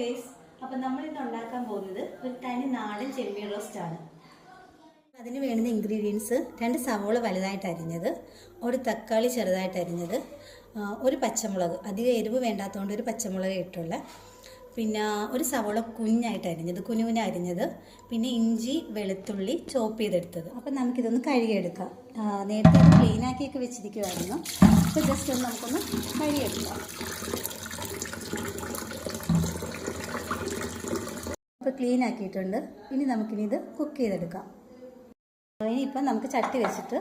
Guys അപ്പം നമ്മൾ ഇന്ന് ഉണ്ടാക്കാൻ പോകുന്നത് ഒരു തനി നാടൻ ചെമ്മീൻ റോസ്റ്റ് ആണ്. അതിന് വേണ്ടുന്ന ഇൻഗ്രീഡിയൻസ് രണ്ട് സവോള വലുതായിട്ട് അരിഞ്ഞത് ഒരു തക്കാളി ചെറുതായിട്ട് അരിഞ്ഞത് ഒരു പച്ചമുളക് അധികം എരിവ് വേണ്ടാത്തതുകൊണ്ട് ഒരു പച്ചമുളക് ഇട്ടുള്ള പിന്നെ ഒരു സവോള കുഞ്ഞായിട്ട് അരിഞ്ഞത് കുനുകുന അരിഞ്ഞത് പിന്നെ ഇഞ്ചി വെളുത്തുള്ളി ചോപ്പ് ചെയ്തെടുത്തത്. അപ്പം നമുക്കിതൊന്ന് കഴുകിയെടുക്കാം. നേരത്തെ ക്ലീനാക്കിയൊക്കെ വെച്ചിരിക്കുമായിരുന്നു അപ്പോൾ ജസ്റ്റ് ഒന്ന് നമുക്കൊന്ന് കഴുകിയെടുക്കാം. ക്ലീൻ ആക്കിയിട്ടുണ്ട്. ഇനി നമുക്കിനി ഇത് കുക്ക് ചെയ്തെടുക്കാം. ഇനിയിപ്പം നമുക്ക് ചട്ടി വെച്ചിട്ട്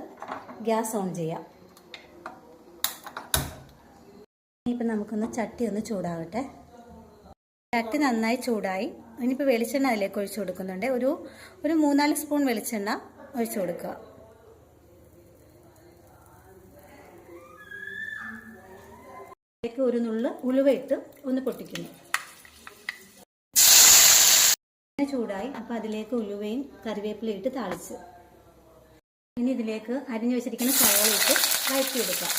ഗ്യാസ് ഓൺ ചെയ്യാം. ഇനിയിപ്പം നമുക്കൊന്ന് ചട്ടി ഒന്ന് ചൂടാവട്ടെ. ചട്ടി നന്നായി ചൂടായി. ഇനിയിപ്പോൾ വെളിച്ചെണ്ണ അതിലേക്ക് ഒഴിച്ചു കൊടുക്കുന്നുണ്ട്. ഒരു ഒരു മൂന്നാൽ സ്പൂൺ വെളിച്ചെണ്ണ ഒഴിച്ചു കൊടുക്കുക. ഒരു നുള്ള് ഉലുവയിട്ട് ഒന്ന് പൊട്ടിക്കുന്നു എണ്ണ ചൂടായി അപ്പോൾ അതിലേക്ക് ഉലുവയും കറിവേപ്പിലയും ഇട്ട് താളിച്ച്. ഇനി ഇതിലേക്ക് അരിഞ്ഞു വെച്ചിരിക്കുന്ന സവാള ഇട്ട് വഴറ്റിയെടുക്കാം.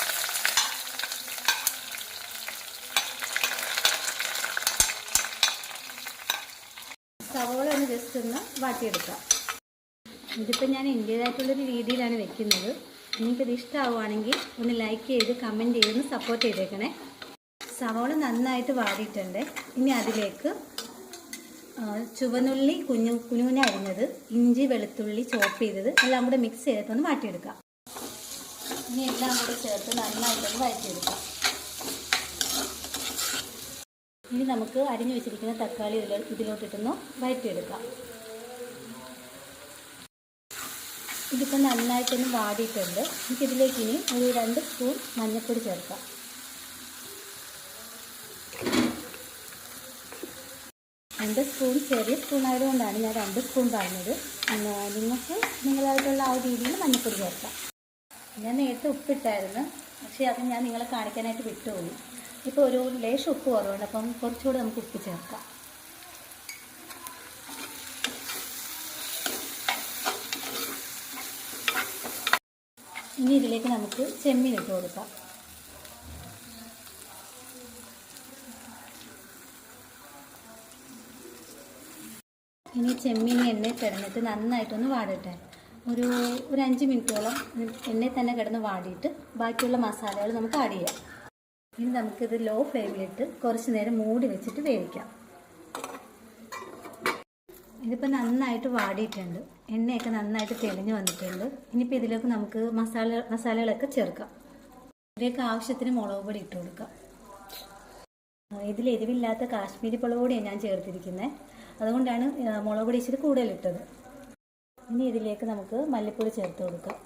സവാള ഒന്ന് ജസ്റ്റ് ഒന്ന് വാട്ടിയെടുക്കാം. ഇതിപ്പോൾ ഞാൻ എന്റേതായിട്ടുള്ളൊരു രീതിയിലാണ് വെക്കുന്നത്. നിങ്ങൾക്കിത് ഇഷ്ടമാവുകയാണെങ്കിൽ ഒന്ന് ലൈക്ക് ചെയ്ത് കമന്റ് ചെയ്ത് സപ്പോർട്ട് ചെയ്തേക്കണേ. സവാള നന്നായിട്ട് വാടിയിട്ടുണ്ട്. ഇനി അതിലേക്ക് ആ, ചുവന്നുള്ളി കുഞ്ഞു കുഞ്ഞുകുഞ്ഞ അരിഞ്ഞത് ഇഞ്ചി വെളുത്തുള്ളി ചോപ്പ് ചെയ്തത് എല്ലാം കൂടെ മിക്സ് ചെയ്തിട്ടൊന്ന് മാറ്റിയെടുക്കാം ഇനി എല്ലാം കൂടെ ചേർത്ത് നന്നായിട്ടൊന്ന് വഴറ്റിയെടുക്കാം. ഇനി നമുക്ക് അരിഞ്ഞു വെച്ചിരിക്കുന്ന തക്കാളി ഇതിലോ ഇതിലോട്ടിട്ടൊന്ന് വഴറ്റിയെടുക്കാം. ഇതിപ്പോൾ നന്നായിട്ടൊന്ന് വാടിയിട്ടുണ്ട്. എനിക്കിതിലേക്ക് ഇനി ഒരു രണ്ട് സ്പൂൺ മഞ്ഞൾപ്പൊടി ചേർക്കാം. രണ്ട് സ്പൂൺ ചെറിയ സ്പൂൺ ആയതുകൊണ്ടാണ് ഞാൻ രണ്ട് സ്പൂൺ പറഞ്ഞത് നിങ്ങൾക്ക് നിങ്ങളായിട്ടുള്ള ആ രീതിയിൽ മഞ്ഞൾപ്പൊടി ചേർക്കാം. ഞാൻ നേരത്തെ ഉപ്പിട്ടായിരുന്നു. പക്ഷേ അത് ഞാൻ നിങ്ങളെ കാണിക്കാനായിട്ട് വിട്ടുപോയി. ഇപ്പോൾ ഒരു ലേശം ഉപ്പ് കുറവുണ്ട്. അപ്പം കുറച്ചുകൂടെ നമുക്ക് ഉപ്പ് ചേർക്കാം. ഇനി ഇതിലേക്ക് നമുക്ക് ചെമ്മീൻ ഇട്ട് കൊടുക്കാം. ഇനി ചെമ്മീൻ എണ്ണ കിടന്നിട്ട് നന്നായിട്ടൊന്ന് വാടട്ടെ. ഒരു ഒരു അഞ്ച് മിനിറ്റോളം എണ്ണയിൽ തന്നെ കിടന്ന് വാടിയിട്ട് ബാക്കിയുള്ള മസാലകൾ നമുക്ക് ആഡ് ചെയ്യാം. ഇനി നമുക്കിത് ലോ ഫ്ലെയിമിലിട്ട് കുറച്ച് നേരം മൂടി വെച്ചിട്ട് വേവിക്കാം. ഇതിപ്പോൾ നന്നായിട്ട് വാടിയിട്ടുണ്ട്. എണ്ണയൊക്കെ നന്നായിട്ട് തെളിഞ്ഞ് വന്നിട്ടുണ്ട്. ഇനിയിപ്പോൾ ഇതിലേക്ക് നമുക്ക് മസാല മസാലകളൊക്കെ ചേർക്കാം. ഇതിലേക്ക് ആവശ്യത്തിന് മുളക് പൊടി ഇട്ട് കൊടുക്കാം. ഇതിൽ എരിവില്ലാത്ത കാശ്മീരി പൊടിയാണ് ഞാൻ ചേർത്തിരിക്കുന്നത് അതുകൊണ്ടാണ് മുളക് പൊടി ഇച്ചിരി കൂടുതലിട്ടത്. ഇനി ഇതിലേക്ക് നമുക്ക് മല്ലിപ്പൊടി ചേർത്ത് കൊടുക്കാം.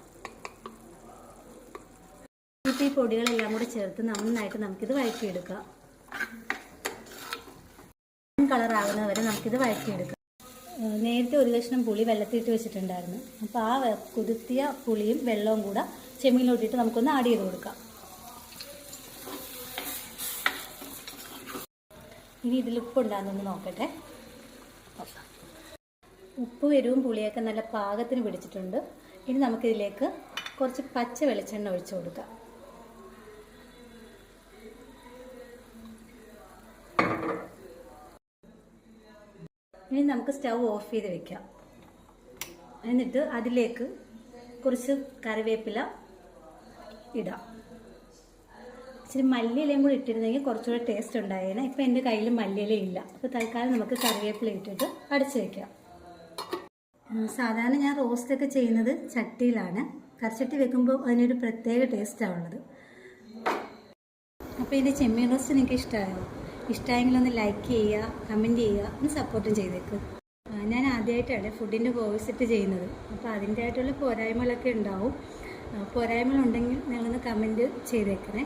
ഈ പൊടികളെല്ലാം കൂടി ചേർത്ത് നന്നായിട്ട് നമുക്കിത് വഴറ്റിയെടുക്കാം. കളറാകുന്നത് വരെ നമുക്കിത് വഴറ്റിയെടുക്കാം. നേരത്തെ ഒരു കഷ്ണം പുളി വെള്ളത്തിട്ട് വെച്ചിട്ടുണ്ടായിരുന്നു. അപ്പോൾ ആ കുതിർത്തിയ പുളിയും വെള്ളവും കൂടെ ചെമ്മീനിലോട്ടിട്ട് നമുക്കൊന്ന് ആഡ് ചെയ്ത് കൊടുക്കാം. ഇനി ഇതിൽ ഉപ്പുണ്ടാകുന്നൊന്ന് നോക്കട്ടെ. ഉപ്പ് എരിവും പുളിയൊക്കെ നല്ല പാകത്തിന് പിടിച്ചിട്ടുണ്ട്. ഇനി നമുക്കിതിലേക്ക് കുറച്ച് പച്ച വെളിച്ചെണ്ണ ഒഴിച്ചു കൊടുക്കാം. ഇനി നമുക്ക് സ്റ്റൗ ഓഫ് ചെയ്ത് വെക്കാം. എന്നിട്ട് അതിലേക്ക് കുറച്ച് കറിവേപ്പില ഇടാം. ഇച്ചിരി മല്ലിയിലയും കൂടി ഇട്ടിരുന്നെങ്കിൽ കുറച്ചുകൂടെ ടേസ്റ്റ് ഉണ്ടായേനെ. ഇപ്പം എന്റെ കയ്യിൽ മല്ലിയില ഇല്ല. അപ്പോൾ തൽക്കാലം നമുക്ക് കറിവേപ്പില ഇട്ടിട്ട് അടച്ചു വയ്ക്കാം സാധാരണ ഞാൻ റോസ്റ്റൊക്കെ ചെയ്യുന്നത് ചട്ടിയിലാണ്. കറിച്ചട്ടി വെക്കുമ്പോൾ അതിനൊരു പ്രത്യേക ടേസ്റ്റാണ് ഉള്ളത്. അപ്പോൾ ഇതിന്റെ ചെമ്മീൻ റോസ്റ്റ് നിങ്ങൾക്ക് ഇഷ്ടമായോ? ഇഷ്ടമായെങ്കിൽ ഒന്ന് ലൈക്ക് ചെയ്യുക കമന്റ് ചെയ്യുക ഒന്ന് സപ്പോർട്ടും ചെയ്തേക്ക്. ഞാൻ ആദ്യമായിട്ടാണ് ഫുഡിന്റെ വോയിസ് ചെയ്യുന്നത്. അപ്പോൾ അതിന്റെ ആയിട്ടുള്ള പോരായ്മകളൊക്കെ ഉണ്ടാവും. പോരായ്മകളുണ്ടെങ്കിൽ നിങ്ങളൊന്ന് കമന്റ് ചെയ്തേക്കണേ.